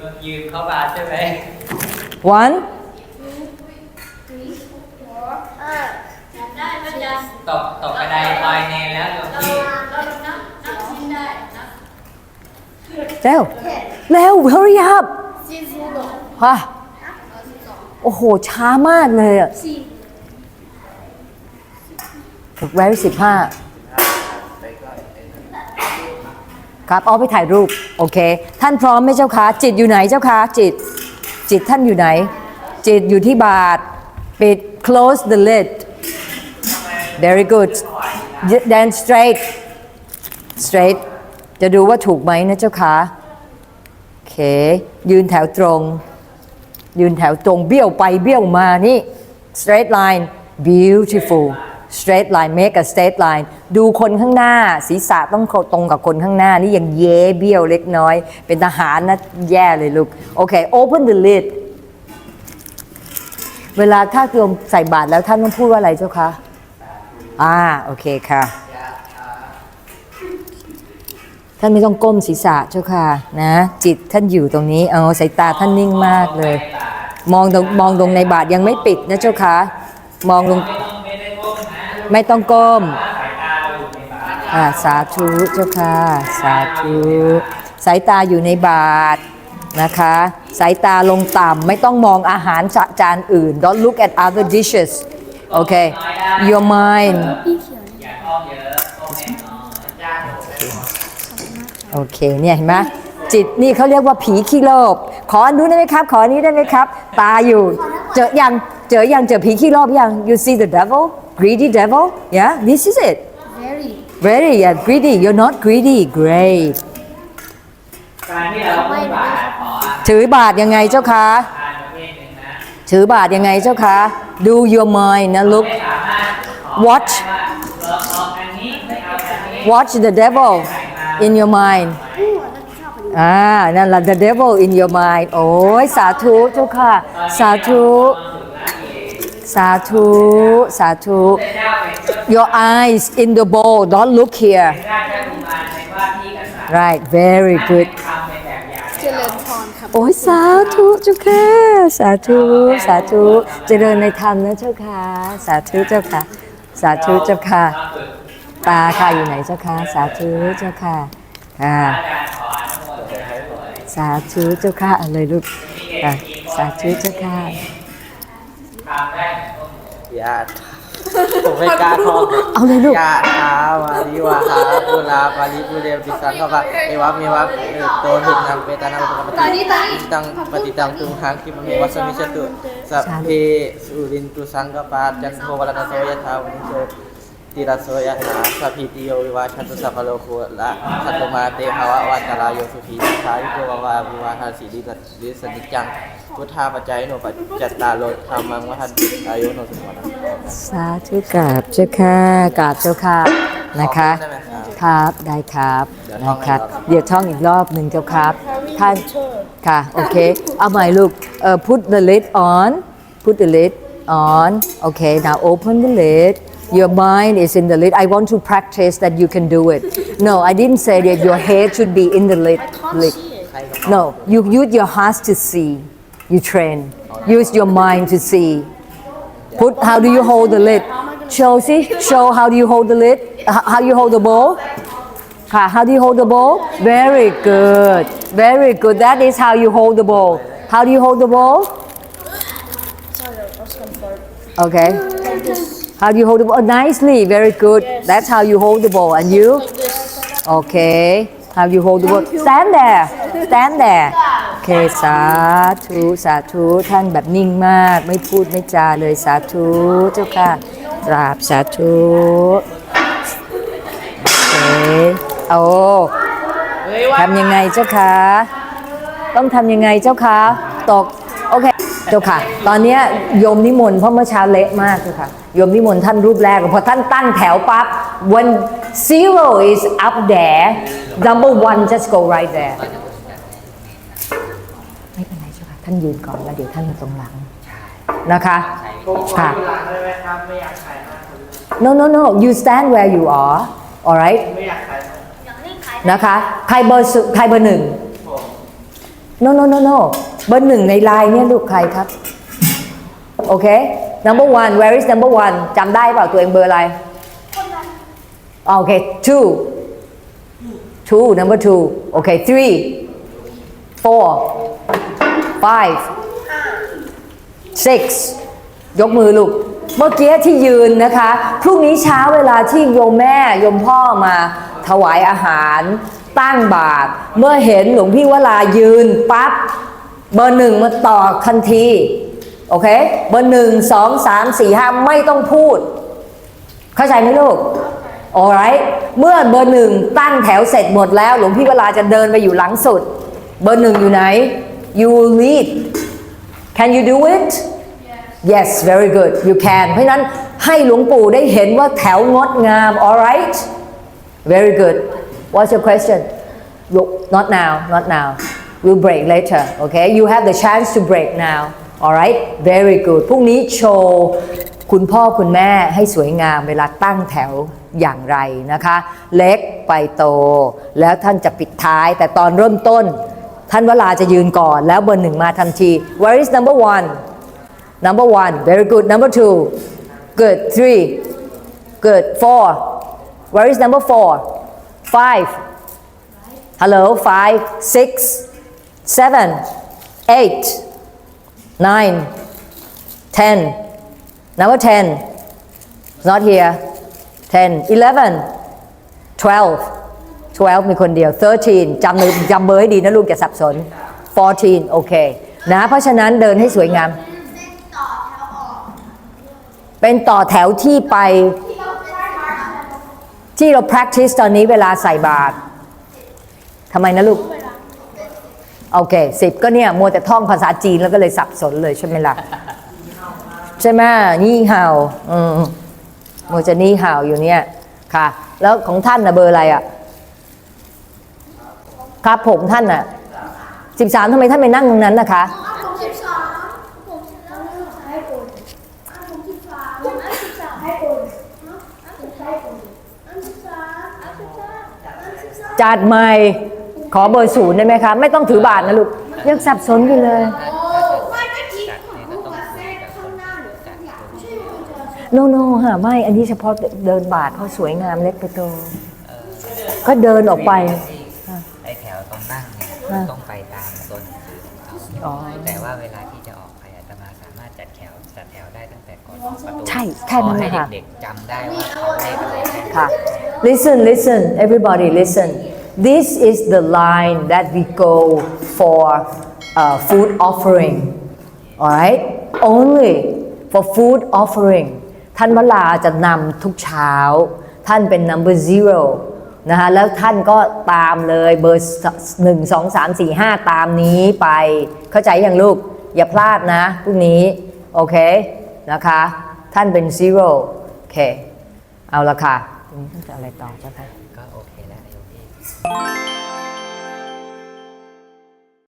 มยืมเข้ามาใช่ไหม one ได้ก็จะตกตกกระไดลอยเนรแล้วหลวงเราพี่เรานับนับชิ้นได้นับเร็วเร็ว hurry up ซีซูโดฮะโอ้โห ช้ามากเลยอะสี่ถูกไว้สิบห้า ครับเอาไปถ่ายรูปโอเค ท่านพร้อมไหมเจ้าคะจิตอยู่ไหนเจ้าคะจิต จิตท่านอยู่ไหน จิตอยู่ที่บาทปิด close the lid very good then straight straight จะดูว่าถูกไหมนะเจ้าคะโอเค ยืนแถวตรง ยืนแถวตรงเบี้ยวไปเบี้ยวมานี่ straight line beautiful straight line make a straight line ดูคนข้างหน้า ศีรษะต้องตรงกับคนข้างหน้า นี่ยังเย้เบี้ยวเล็กน้อย เป็นทหารนะ แย่เลยลูก โอเค open the lid เวลาถ้าโยมใส่บาตรแล้วท่านต้องพูดว่าอะไรเจ้าคะ อ่า โอเคค่ะ ท่านไม่ต้องก้มศีรษะเจ้าค่ะ นะ จิตท่านอยู่ตรงนี้ เอาสายตาท่านนิ่งมากเลย มองตรงมองตรงในบาทยังไม่ปิดนะเจ้าค่ะ มองลง ไม่ต้องก้มสายตาเราอยู่ในบาสาธุเจ้าค่ะ สาธุสายตาอยู่ในบาทนะคะ สายตาลงต่ำไม่ต้องมองอาหารจานอื่น don't look at other dishes โอเค your mind โอเคเนี่ยเห็นไหมจิตนี่เขาเรียกว่าผีขี้โลภขออันนู้นได้ไหมครับ ขออันนี้ได้ไหมครับ ตาอยู่ เจอยัง เจอยังเจอผีขี้โลภยัง you see the devil greedy devil yeah this is it very very yeah greedy you're not greedy great การที่เราก้มบาตรขอถือบาทยังไงเจ้าคะทานประเภทหนึ่งนะถือบาทยังไงเจ้าคะ do your mind นะลูกไม่สามารถขอ watch ได้ว่าเราเอาอันนี้ไม่เอาอันนี้ watch the devil in your mind อ่า นั่นแหละ the devil in your mind โอ้ย สาธุเจ้าค่ะ สาธุ สาธุสาธุ your eyes in the bowl don't look here right very good เป็นแบบอย่างเจริญพรครับโอ้ยสาธุเจ้าค่ะสาธุสาธุเจริญในธรรมนะเจ้าค่ะสาธุเจ้าค่ะ สาธุเจ้าค่ะ ตาค่ะอยู่ไหนเจ้าค่ะสาธุเจ้าค่ะค่าสาธุเจ้าค่ะอะไรลูกสาธุเจ้าค่ะ ทำได้ยะผมไม่กล้าท่องเอาเลยลูกยะถาวาริวาหาปุลาปาริปุเรปิสังขปะเอวะเมวะเอโตหินังเปตานังปะปะติตังปฏิตังตุงหังคิปะเมวะสมิชตุสัพเพสุรินตุสังกปาจันโทวรณโสยถาวินิโชติรสโสยถาสัพพิติโยวิวาชันตุสัพพะโลโคละสัตตมาเตภาวะวันตรายโยสุขีสายุโกวาวาวิวาทาสีดิสัดิสนิจจัง พุทธาปัจจัยโนปัจจัตตาโลธรรมังวะทันติอายุโนสุขวัตสาธุกราบเจ้าค่ะกราบเจ้าค่ะนะคะ ได้ไหมครับ ครับได้ครับเดี๋ยวท่องนะครับอีกรอบ เดี๋ยวท่องอีกรอบหนึ่งเจ้าครับท่านค่ะโอเคเอาใหม่ลูกเอ่อ put the lid on put the lid on okay now open the lid your mind is in the lid I want to practice that you can do it no I didn't say that your head should be in the lid lid no you use your heart to see you train use your mind to see Put how do you hold the lid? Show see, show how do you hold the lid? Uh, h- How you hold the ะ How do you hold the bowl? Very good, very good. That is how you hold the bowl. How do you hold the bowl? Okay. How do you hold the? Oh, nicely, very good. That's how you hold the bowl. And you? Okay. How do you hold the bowl? Stand there. Stand there. โอเคสาธุสาธุท่านแบบนิ่งมาก ไม่พูดไม่จาเลยสาธุเจ้าค่ะกราบสาธุโอเคโอ้ทำยังไงเจ้าคะต้องทำยังไงเจ้าคะตกโอเคเจ้าค่ะ ตอนนี้โยมนิมนต์เพราะเมื่อเช้าเละมากเจ้าค่ะโยมนิมนต์ท่านรูปแรกพอท่านตั้งแถวปั๊บ when zero is up there number one just go right there ไม่เป็นไรเจ้าค่ะท่านยืนก่อนแล้วเดี๋ยวท่านมาตรงหลังนะคะค่ะ no no no you stand where you are alright นะคะใครเบอร์สุใครเบอร์หนึ่ง no no no no เบอร์หนึ่งในไลน์เนี่ยลูกใครครับ โอเค number one where is number one จำได้เปล่าตัวเองเบอร์อะไรอ๋อโอเค two two number two โอเค three four five six ยกมือลูก เมื่อกี้ที่ยืนนะคะ พรุ่งนี้เช้าเวลาที่โยมแม่โยมพ่อมาถวายอาหารตั้งบาตรเมื่อเห็นหลวงพี่วลายืนปั๊บเบอร์หนึ่งมาต่อทันที โอเค เบอร์หนึ่งสองสามสี่ห้าไม่ต้องพูด เข้าใจไหมลูก alright เมื่อเบอร์หนึ่งตั้งแถวเสร็จหมดแล้ว หลวงพี่เวลาจะเดินไปอยู่หลังสุด เบอร์หนึ่งอยู่ไหน you will lead can you do it yes very good you can เพราะฉะนั้นให้หลวงปู่ได้เห็นว่าแถวงดงาม alright very good what's your question You- not now not now we'll break later okay you have the chance to break now alright very good พรุ่งนี้โชว์คุณพ่อคุณแม่ให้สวยงามเวลาตั้งแถวอย่างไรนะคะ เล็กไปโต แล้วท่านจะปิดท้ายแต่ตอนเริ่มต้น ท่านวลาจะยืนก่อนแล้วเบอร์หนึ่งมาทันที where is number one number one very good number two good three good four where is number four five hello five six seven eight nine ten number ten not here ten eleven twelve 12 มีคนเดียว 13จำเลยจำเบอร์ให้ดีนะลูกอย่าสับสน 14 โอเค นะ เพราะฉะนั้นเดินให้สวยงาม เป็นต่อแถวที่ไป ที่เรา practice ตอนนี้เวลาใส่บาตรทำไมนะลูก โอเคสิบก็เนี่ย มัวแต่ท่องภาษาจีนแล้วก็เลยสับสนเลยใช่ไหมล่ะ ใช่ไหมนี่เห่า อืมมัวจะนี่เห่าอยู่เนี่ย ค่ะ แล้วของท่านนะเบอร์อะไรอะ ครับผมท่านน่ะสิบสามทำไมท่านไปนั่งตรงนั้นนะคะผมสิบสองผมสิบสองให้คุณผมสิบสามผมสิบสามให้คุณผมให้คุณอันสิบสามอันสิบสามอันสิบสามจัดใหม่ขอเบอร์ศูนย์ได้ไหมคะ ไม่ต้องถือบาทนะลูกยังสับสนอยู่เลยโอ้ไม่ก็คิดของลูกว่าแทรกข้างหน้าหรือสักอย่างใช่ไหมโนโน่ค่ะไม่ อันนี้เฉพาะเดินบาทเพราะสวยงามเล็กไปโตก็เดินออกไป นั่งเนี่ยอ่าต้องไปตามตัวหนังสือของเขาอ๋อ แต่ว่าเวลาที่จะออกไปอาตมาสามารถจัดแถวจัดแถวได้ตั้งแต่ก่อนออกประตูใช่แค่นั้นขอให้นะคะเด็กๆจำได้ว่าเขาเลขอะไรแค่นั้นค่ะ listen listen everybody listen this is the line that we go for uh, food offering alright only for food offering ท่านวลาจะนำทุกเช้า ท่านเป็น number zero นะคะแล้วท่านก็ตามเลยเบอร์หนึ่งสองสามสี่ห้าตามนี้ไป เข้าใจอย่างลูก อย่าพลาดนะพรุ่งนี้ โอเค นะคะ ท่านเป็นซีโร่โอเค เอาละค่ะทีนี้ท่จะอะไรต่อเจ้าค่ะก็โอเคแล้วโยมพี่